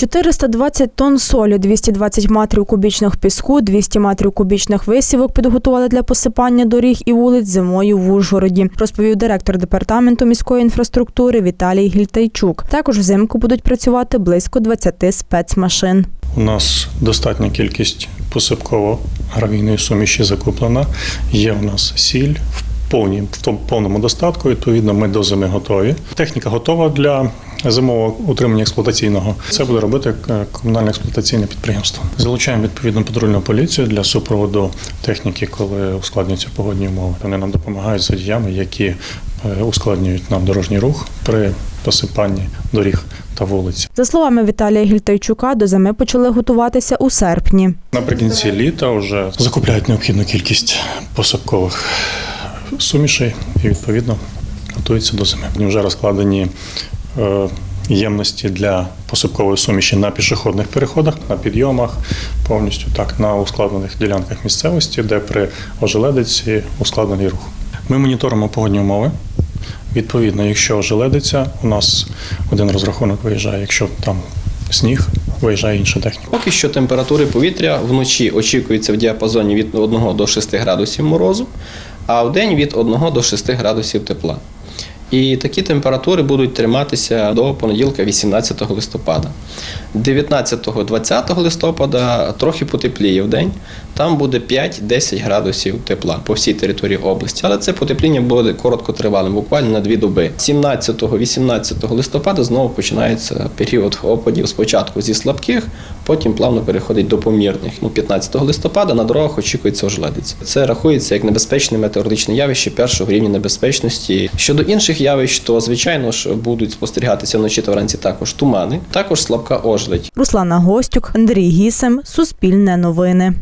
420 тонн солі, 220 метрів кубічних піску, 200 метрів кубічних висівок підготували для посипання доріг і вулиць зимою в Ужгороді, розповів директор департаменту міської інфраструктури Віталій Гільтайчук. Також взимку будуть працювати близько 20 спецмашин. У нас достатня кількість посипково-гравійної суміші закуплена. Є у нас сіль в повній в повному достатку. Відповідно, ми до зими готові. Техніка готова для зимового утримання експлуатаційного. Це буде робити е, комунальне експлуатаційне підприємство. Залучаємо відповідну патрульну поліцію для супроводу техніки, коли ускладнюються погодні умови. Вони нам допомагають з водіями, які е, ускладнюють нам дорожній рух при посипанні доріг та вулиць. За словами Віталія Гільтайчука, до зими почали готуватися у серпні. Наприкінці літа вже закупляють необхідну кількість посадкових сумішей і відповідно готуються до зими. Вже розкладені ємності для посипкової суміші на пішохідних переходах, на підйомах, повністю так на ускладнених ділянках місцевості, де при ожеледиці ускладнений рух. Ми моніторимо погодні умови. Відповідно, якщо ожеледиться, у нас один розрахунок виїжджає. Якщо там сніг, виїжджає інша техніка. Поки що температури повітря вночі очікується в діапазоні від 1 до 6 градусів морозу, а в день від 1 до 6 градусів тепла. І такі температури будуть триматися до понеділка, 18 листопада. 19-20 листопада трохи потепліє в день. Там буде 5-10 градусів тепла по всій території області. Але це потепління буде короткотривалим, буквально на дві доби. 17-18 листопада знову починається період опадів спочатку зі слабких, потім плавно переходить до помірних. Ну, 15 листопада на дорогах очікується ожеледиця. Це рахується як небезпечне метеорологічне явище першого рівня небезпечності. Щодо інших явищ, то звичайно ж будуть спостерігатися вночі та вранці також тумани, також слабка ожеледь. Руслана Гостюк, Андрій Гісем, Суспільне новини.